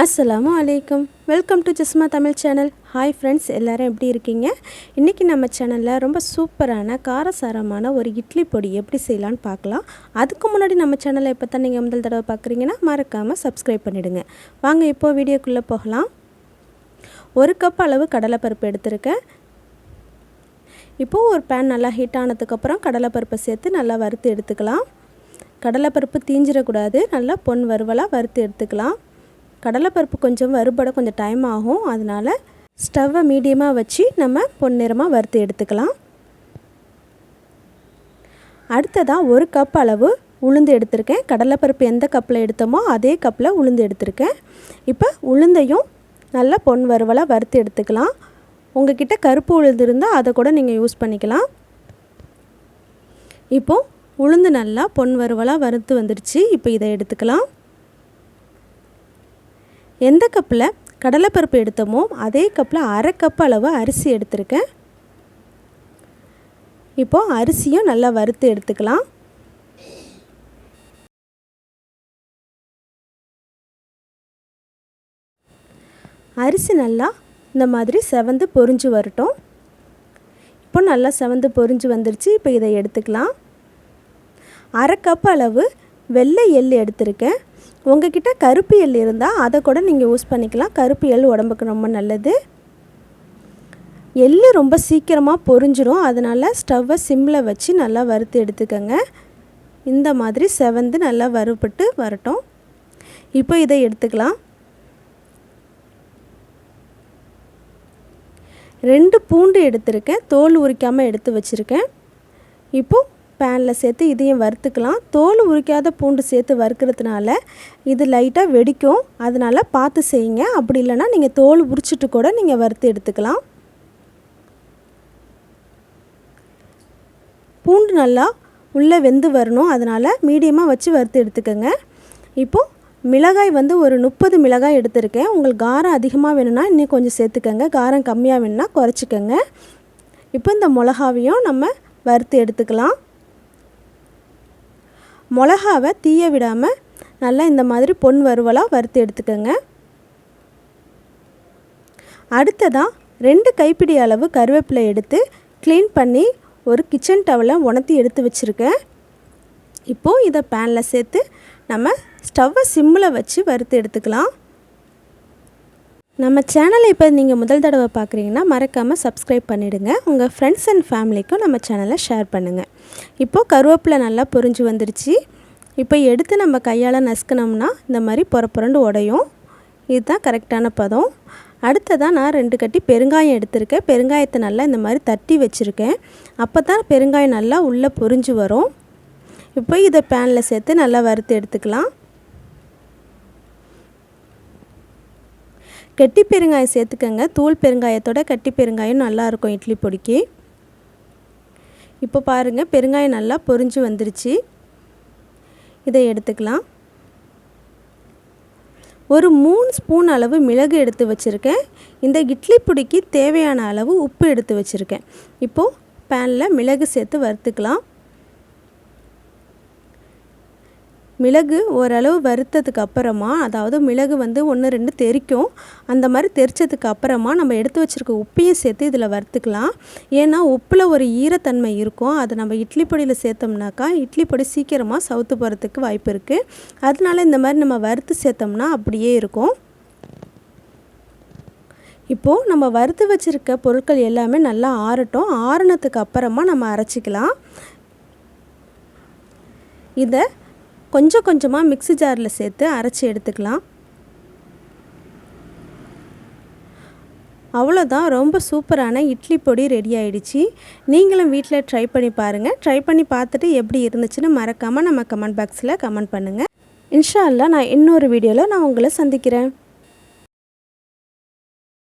அஸ்ஸலாமு வலைக்கம் welcome to Jasma Tamil channel hi friends எல்லோரும் எப்படி இருக்கீங்க? இன்றைக்கி நம்ம சேனலில் ரொம்ப சூப்பரான காரசாரமான ஒரு இட்லி பொடி எப்படி செய்யலான்னு பார்க்கலாம். அதுக்கு முன்னாடி நம்ம சேனலை இப்போ தான் நீங்கள் முதல் தடவை பார்க்குறீங்கன்னா மறக்காமல் சப்ஸ்கிரைப் பண்ணிவிடுங்க வாங்க இப்போது வீடியோக்குள்ளே போகலாம். ஒரு கப் அளவு கடலைப்பருப்பு எடுத்திருக்கேன். இப்போது ஒரு பேன் நல்லா ஹீட் ஆனதுக்கப்புறம் கடலைப்பருப்பை சேர்த்து நல்லா வறுத்து எடுத்துக்கலாம். கடலைப்பருப்பு தீஞ்சிடக்கூடாது நல்லா பொன் வறுவலாக வறுத்து எடுத்துக்கலாம். கடலைப்பருப்பு கொஞ்சம் வறுபட கொஞ்சம் டைம் ஆகும். அதனால் ஸ்டவ்வை மீடியமாக வச்சு நம்ம பொன்னிறமாக வறுத்து எடுத்துக்கலாம். அடுத்ததாக ஒரு கப் அளவு உளுந்து எடுத்திருக்கேன். கடலைப்பருப்பு எந்த கப்பில் எடுத்தோமோ அதே கப்பில் உளுந்து எடுத்திருக்கேன். இப்போ உளுந்தையும் நல்லா பொன் வறுவலாக வறுத்து எடுத்துக்கலாம். உங்ககிட்ட கருப்பு உளுந்து இருந்தால் அதை கூட நீங்கள் யூஸ் பண்ணிக்கலாம். இப்போது உளுந்து நல்லா பொன் வறுவலாக வறுத்து வந்துடுச்சு இப்போ இதை எடுத்துக்கலாம். எந்த கப்பில் கடலைப்பருப்பு எடுத்தோமோ அதே கப்பில் அரை கப் அளவு அரிசி எடுத்திருக்கேன். இப்போது அரிசியும் நல்லா வறுத்து எடுத்துக்கலாம். அரிசி நல்லா இந்த மாதிரி செவந்து பொரிஞ்சு வரட்டும். இப்போ நல்லா செவந்து பொரிஞ்சு வந்துருச்சு. இப்போ இதை எடுத்துக்கலாம். அரை கப் அளவு வெள்ளை எள் எடுத்திருக்கேன். உங்ககிட்ட கருப்பு எள் இருந்தால் அதை கூட நீங்கள் யூஸ் பண்ணிக்கலாம். கருப்பு எள் உடம்புக்கு ரொம்ப நல்லது. எள் ரொம்ப சீக்கிரமாக பொறிஞ்சிரும் அதனால் ஸ்டவ்வை சிம்மில் வச்சு நல்லா வறுத்து எடுத்துக்கோங்க. இந்த மாதிரி செவந்து நல்லா வறுபட்டு வரட்டும். இப்போ இதை எடுத்துக்கலாம். ரெண்டு பூண்டு எடுத்திருக்கேன். தோல் உரிக்காமல் எடுத்து வச்சுருக்கேன். இப்போது பேனில் சேர்த்து இதையும் வறுத்துக்கலாம். தோல் உரிக்காத பூண்டு சேர்த்து வறுக்கிறதுனால இது லைட்டாக வெடிக்கும். அதனால் பார்த்து செய்யுங்க. அப்படி இல்லைன்னா நீங்கள் தோல் உரிச்சிட்டு கூட நீங்கள் வறுத்து எடுத்துக்கலாம். பூண்டு நல்லா உள்ளே வெந்து வரணும். அதனால் மீடியமாக வச்சு வறுத்து எடுத்துக்கோங்க. இப்போது மிளகாய் வந்து ஒரு முப்பது மிளகாய் எடுத்திருக்கேன். உங்களுக்கு காரம் அதிகமாக வேணும்னா இன்னும் கொஞ்சம் சேர்த்துக்கோங்க. காரம் கம்மியாக வேணும்னா குறைச்சிக்கோங்க. இப்போ இந்த மிளகாவையும் நம்ம வறுத்து எடுத்துக்கலாம். மிளகாவை தீய விடாமல் நல்லா இந்த மாதிரி பொன் வறுவலாக வறுத்து எடுத்துக்கோங்க. அடுத்ததாக ரெண்டு கைப்பிடி அளவு கருவேப்பிலை எடுத்து க்ளீன் பண்ணி ஒரு கிச்சன் டவலை உணர்த்தி எடுத்து வச்சுருக்கேன். இப்போது இதை பேனில் சேர்த்து நம்ம ஸ்டவ்வை சிம்மில் வச்சு வறுத்து எடுத்துக்கலாம். நம்ம சேனலை இப்போ நீங்கள் முதல் தடவை பார்க்குறீங்கன்னா மறக்காமல் சப்ஸ்கிரைப் பண்ணிவிடுங்க உங்கள் ஃப்ரெண்ட்ஸ் அண்ட் ஃபேமிலிக்கும் நம்ம சேனலை ஷேர் பண்ணுங்கள் இப்போது கருவேப்பிலை நல்லா பொரிஞ்சு வந்துருச்சு. இப்போ எடுத்து நம்ம கையால் நசுக்கினோம்னா இந்த மாதிரி புற உடையும். இதுதான் கரெக்டான பதம். அடுத்ததாக நான் ரெண்டு கட்டி பெருங்காயம் எடுத்திருக்கேன். பெருங்காயத்தை நல்லா இந்த மாதிரி தட்டி வச்சுருக்கேன். அப்போ தான் பெருங்காயம் நல்லா உள்ளே பொரிஞ்சு வரும். இப்போ இதை பேனில் சேர்த்து நல்லா வறுத்து எடுத்துக்கலாம். கெட்டி பெருங்காயம் சேர்த்துக்கங்க. தூள் பெருங்காயத்தோட கட்டி பெருங்காயம் நல்லாயிருக்கும் இட்லி பொடிக்கு. இப்போ பாருங்கள் பெருங்காயம் நல்லா பொரிஞ்சு வந்துருச்சு. இதை எடுத்துக்கலாம். ஒரு மூணு ஸ்பூன் அளவு மிளகு எடுத்து வச்சுருக்கேன். இந்த இட்லி பொடிக்கு தேவையான அளவு உப்பு எடுத்து வச்சுருக்கேன். இப்போது பேனில் மிளகு சேர்த்து வறுத்துக்கலாம். மிளகு ஓரளவு வறுத்ததுக்கு அப்புறமா அதாவது மிளகு வந்து ஒன்று ரெண்டு தெறிக்கும் அந்த மாதிரி தெரிச்சதுக்கு அப்புறமா நம்ம எடுத்து வச்சுருக்க உப்பையும் சேர்த்து இதில் வறுத்துக்கலாம். ஏன்னா உப்பில் ஒரு ஈரத்தன்மை இருக்கும். அதை நம்ம இட்லி பொடியில் சேர்த்தோம்னாக்கா இட்லி பொடி சீக்கிரமாக சவுத்து போகிறதுக்கு வாய்ப்பு இருக்குது அதனால இந்த மாதிரி நம்ம வறுத்து சேர்த்தோம்னா அப்படியே இருக்கும். இப்போது நம்ம வறுத்து வச்சுருக்க பொருட்கள் எல்லாமே நல்லா ஆறட்டும். ஆறுனதுக்கு அப்புறமா நம்ம அரைச்சிக்கலாம். இதை கொஞ்சம் கொஞ்சமாக மிக்ஸி ஜாரில் சேர்த்து அரைச்சி எடுத்துக்கலாம். அவ்வளோதான் ரொம்ப சூப்பரான இட்லி பொடி ரெடி ஆயிடுச்சு. நீங்களும் வீட்டில் ட்ரை பண்ணி பாருங்கள் ட்ரை பண்ணி பார்த்துட்டு எப்படி இருந்துச்சுன்னு மறக்காமல் நம்ம கமெண்ட் பாக்ஸில் கமெண்ட் பண்ணுங்கள் இன்ஷா அல்லா நான் இன்னொரு வீடியோவில் நான் உங்களை சந்திக்கிறேன்.